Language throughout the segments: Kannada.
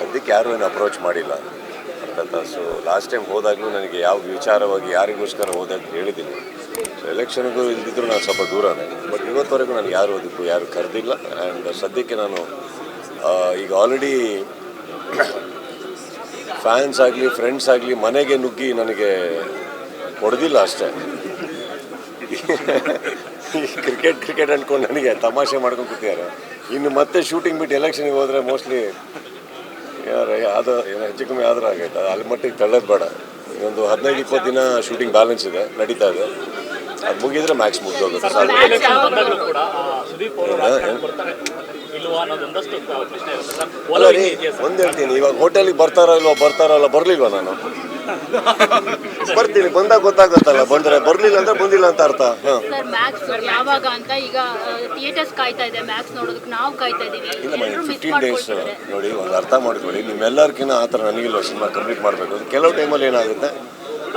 ಸದ್ಯಕ್ಕೆ ಯಾರೂ ಏನು ಅಪ್ರೋಚ್ ಮಾಡಿಲ್ಲ. ಅಂತ ಸೊ ಲಾಸ್ಟ್ ಟೈಮ್ ಹೋದಾಗಲೂ ನನಗೆ ಯಾವ ವಿಚಾರವಾಗಿ ಯಾರಿಗೋಸ್ಕರ ಹೋದಾಗ ಹೇಳಿದ್ದೀನಿ. ಸೊ ಎಲೆಕ್ಷನ್ಗೂ ಇಲ್ದಿದ್ರು ನಾನು ಸ್ವಲ್ಪ ದೂರನೇ ಬಟ್ ಇವತ್ತವರೆಗೂ ನನಗೆ ಯಾರು ಅದಕ್ಕೂ ಯಾರು ಕರೆದಿಲ್ಲ. ಆ್ಯಂಡ್ ಸದ್ಯಕ್ಕೆ ನಾನು ಈಗ ಆಲ್ರೆಡಿ ಫ್ಯಾನ್ಸ್ ಆಗಲಿ ಫ್ರೆಂಡ್ಸ್ ಆಗಲಿ ಮನೆಗೆ ನುಗ್ಗಿ ನನಗೆ ಹೊಡೆದಿಲ್ಲ ಅಷ್ಟೇ. ಕ್ರಿಕೆಟ್ ಕ್ರಿಕೆಟ್ ಅಂದ್ಕೊಂಡು ನನಗೆ ತಮಾಷೆ ಮಾಡ್ಕೊಂಡು ಕೂತಿದ್ದಾರೆ. ಇನ್ನು ಮತ್ತೆ ಶೂಟಿಂಗ್ ಬಿಟ್ಟು ಎಲೆಕ್ಷನ್ಗೆ ಹೋದರೆ ಮೋಸ್ಟ್ಲಿ ಅದು ಏನೋ ಹೆಚ್ಚು ಕಮ್ಮಿ ಆದ್ರೆ ಆಗೈತೆ ಅಲ್ಲಿ ಮಟ್ಟಿಗೆ ತಳ್ಳೋದು ಬೇಡ. ಒಂದು ಹದಿನೈದು ಇಪ್ಪತ್ತು ದಿನ ಶೂಟಿಂಗ್ ಬ್ಯಾಲೆನ್ಸ್ ಇದೆ ನಡೀತಾ ಇದೆ. ಅದು ಮುಗಿದ್ರೆ ಮ್ಯಾಕ್ಸ್ ಮುಗಿದೋಗುತ್ತೆ. ಒಂದ್ ಅಲ್ಲ ರೀ ಒಂದು ಹೇಳ್ತೀನಿ. ಇವಾಗ ಹೋಟೆಲಿಗೆ ಬರ್ತಾರೋ ಇಲ್ವೋ ಬರ್ತಾರೋ ಅಲ್ಲ ಬರಲಿಲ್ವ ನಾನು? ಬರ್ತೀನಿ ಬಂದಾಗ ಗೊತ್ತಾಗುತ್ತಲ್ಲ ಬಂದ್ರೆ ಬರಲಿಲ್ಲ ಅಂದ್ರೆ ಬಂದಿಲ್ಲ ಅಂತ ಅರ್ಥ. ಹಾಂ. ಸರ್ ಮ್ಯಾಕ್ಸ್ ಯಾವಾಗ ಅಂತ ಈಗ ಥಿಯೇಟರ್ಸ್ ಕಾಯ್ತಾ ಇದೆ ಮ್ಯಾಕ್ಸ್ ನೋಡೋದಕ್ಕೆ ನಾವು ಕಾಯ್ತಾ ಇದೀವಿ. ಇಲ್ಲ ಎಲ್ಲರೂ ಮಿಸ್ ಫಿಫ್ಟೀನ್ ಡೇಸ್ ಮಾಡ್ಕೊಳ್ತಿದ್ದಾರೆ ನೋಡಿ ಒಂದು ಅರ್ಥ ಮಾಡ್ಕೊಳ್ಳಿ. ನಿಮ್ಮೆಲ್ಲರಿಗಿಂತ ಆ ಥರ ನನಗಿಲ್ಲ ಸಿನಿಮಾ ಕಂಪ್ಲೀಟ್ ಮಾಡಬೇಕು. ಕೆಲವು ಟೈಮಲ್ಲಿ ಏನಾಗುತ್ತೆ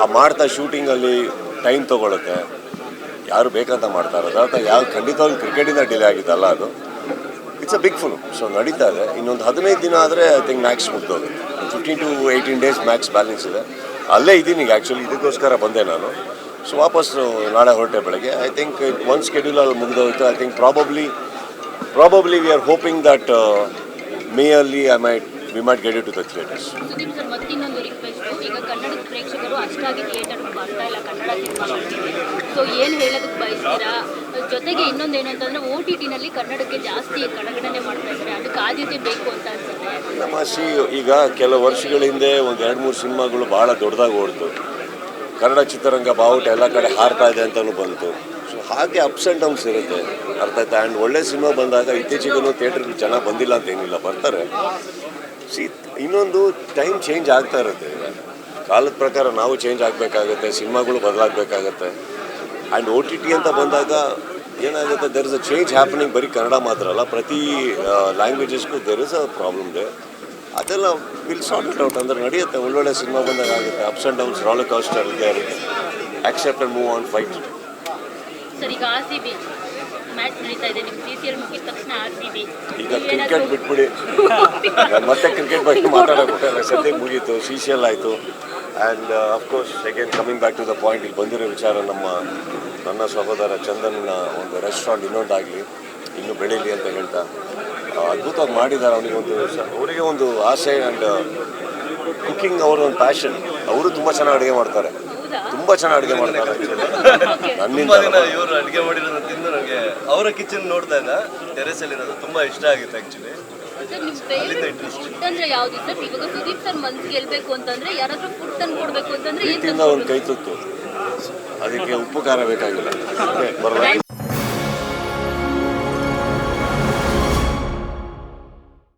ಆ ಮಾಡ್ತಾ ಶೂಟಿಂಗಲ್ಲಿ ಟೈಮ್ ತೊಗೊಳುತ್ತೆ. ಯಾರು ಬೇಕಂತ ಮಾಡ್ತಾರೆ ಅದಾದ ಯಾವ ಖಂಡಿತವಾಗಿ ಕ್ರಿಕೆಟಿಂದ ಡಿಲೇ ಆಗಿದ್ದಲ್ಲ ಅದು. It's a big full so ನಡೀತಾ ಇದೆ. ಇನ್ನೊಂದು ಹದಿನೈದು ದಿನ ಆದರೆ I think max ಮುಗ್ದೋಗುತ್ತೆ. Fifteen to eighteen days max balance ಇದೆ. ಅಲ್ಲೇ ಇದ್ದೀನಿ ಈಗ ಆ್ಯಕ್ಚುಲಿ ಇದಕ್ಕೋಸ್ಕರ ಬಂದೆ ನಾನು. ಸೊ ವಾಪಸ್ ನಾಳೆ ಹೊರಟೆ ಬೆಳಗ್ಗೆ. ಐ ಥಿಂಕ್ ಸ್ಕೆಡ್ಯೂಲ್ ಅಲ್ಲಿ ಮುಗಿದೋಯ್ತು I think probably probably we are hoping that ಮೇಯಲ್ಲಿ I might we might get to the theatres so ಏನು ಹೇಳೋದಕ್ಕೆ ಬಯಸ್ತೀರಾ? ಜೊತೆಗೆ ಇನ್ನೊಂದು ಏನು ಓ ಟಿ ಟಿನಲ್ಲಿ ಕನ್ನಡಕ್ಕೆ ಜಾಸ್ತಿ ಕಡಗಣನೆ ಮಾಡ್ತಾ ಇದ್ದಾರೆ. ಅದಕ್ಕೆ ಆದ್ಯತೆ ಬೇಕು ಅಂತ ಅನ್ಸುತ್ತೆ. ನಮ್ಮ ಸಿ ಈಗ ಕೆಲವು ವರ್ಷಗಳ ಹಿಂದೆ ಒಂದು ಎರಡು ಮೂರು ಸಿನಿಮಾಗಳು ಭಾಳ ದೊಡ್ಡದಾಗಿ ಓಡ್ತು. ಕನ್ನಡ ಚಿತ್ರರಂಗ ಬಾವುಟ ಎಲ್ಲ ಕಡೆ ಹಾರ್ತಾ ಇದೆ ಅಂತಲೂ ಬಂತು. ಸೊ ಹಾಗೆ ಅಪ್ಸ್ ಆ್ಯಂಡ್ ಡೌನ್ಸ್ ಇರುತ್ತೆ. ಅರ್ಥ ಆಯ್ತಾ? ಆ್ಯಂಡ್ ಒಳ್ಳೆ ಸಿನಿಮಾ ಬಂದಾಗ ಇತ್ತೀಚೆಗೂ ಥಿಯೇಟ್ರಿಗೆ ಚೆನ್ನಾಗಿ ಬಂದಿಲ್ಲ ಅಂತ ಏನಿಲ್ಲ, ಬರ್ತಾರೆ. ಸಿ ಇನ್ನೊಂದು ಟೈಮ್ ಚೇಂಜ್ ಆಗ್ತಾ ಇರುತ್ತೆ. ಕಾಲದ ಪ್ರಕಾರ ನಾವು ಚೇಂಜ್ ಆಗಬೇಕಾಗತ್ತೆ, ಸಿನಿಮಾಗಳು ಬದಲಾಗಬೇಕಾಗತ್ತೆ. ಆ್ಯಂಡ್ ಓ ಟಿ ಟಿ ಅಂತ ಬಂದಾಗ ಏನಾಗುತ್ತೆ there is a change happening ಬರೀ ಕನ್ನಡ ಮಾತ್ರ ಅಲ್ಲ, ಪ್ರತಿ ಲ್ಯಾಂಗ್ವೇಜಸ್ಗೂ ದೆರ್ ಇಸ್ ಅ ಪ್ರಾಬ್ಲಮ್ ಇದೆ ಅದೆಲ್ಲ ವಿಲ್ ಸಾರ್ಟ್ ಇಟ್ ಔಟ್ ಅಂದ್ರೆ ನಡೆಯುತ್ತೆ. ಒಳ್ಳೊಳ್ಳೆ ಸಿನಿಮಾ ಬಂದಾಗ ಆಗುತ್ತೆ. Ups and downs roller coaster ಇದೆ accept move on fight match ನಡೀತಾ ಇದೆ. ನಿಮ್ಮ ಸಿ ಸಿ ಎಲ್ ಮುಗಿದ ತಕ್ಷಣ ಆರ್ ಸಿ ಬಿ ಈಗ ಕ್ರಿಕೆಟ್ ಬಿಟ್ಬಿಡಿ. ನಾನ್ ಮತ್ತೆ ಕ್ರಿಕೆಟ್ ಬಗ್ಗೆ ಮಾತಾಡೋಕೆ ಸದ್ಯಕ್ಕೆ ಮುಗೀತು ಸಿ ಸಿ ಎಲ್ ಆಯಿತು and of course again coming back to the point ಇಲ್ಲಿ ಬಂದಿರೋ ವಿಚಾರ ನಮ್ಮ ನನ್ನ ಸಹೋದರ ಚಂದನ್ನ ಒಂದು ರೆಸ್ಟೋರೆಂಟ್ ಇನ್ನೊಂದಾಗಲಿ ಇನ್ನೂ ಬೆಳೀಲಿ ಅಂತ ಹೇಳ್ತಾ. ಅದ್ಭುತವಾಗಿ ಮಾಡಿದ್ದಾರೆ ಅವನಿಗೆ ಒಂದು ಅವರಿಗೆ ಒಂದು ಆಸೆ ಆ್ಯಂಡ್ ಕುಕಿಂಗ್ ಅವರ ಒಂದು ಪ್ಯಾಷನ್ ಅವರು ತುಂಬ ಚೆನ್ನಾಗಿ ಅಡುಗೆ ಮಾಡ್ತಾರೆ. ತುಂಬ ಚೆನ್ನಾಗಿ ಅಡುಗೆ ಮಾಡ್ತಾರೆ ತುಂಬಾ ದಿನ ಇವರು ಅಡುಗೆ ಮಾಡಿರೋದು ತಿಂದು ನನಗೆ ಅವರ ಕಿಚನ್ ನೋಡಿದಾಗ ಟೆರೆಸ್ ಅಲ್ಲಿ ಇರೋದು ತುಂಬಾ ಇಷ್ಟ ಆಗಿತ್ತು ಆಕ್ಚುಲಿ ಒಂದು ಕೈ ತುತ್ತು. ಅದಕ್ಕೆ ಉಪ್ಪು ಖಾರ ಬೇಕಾಗಿಲ್ಲ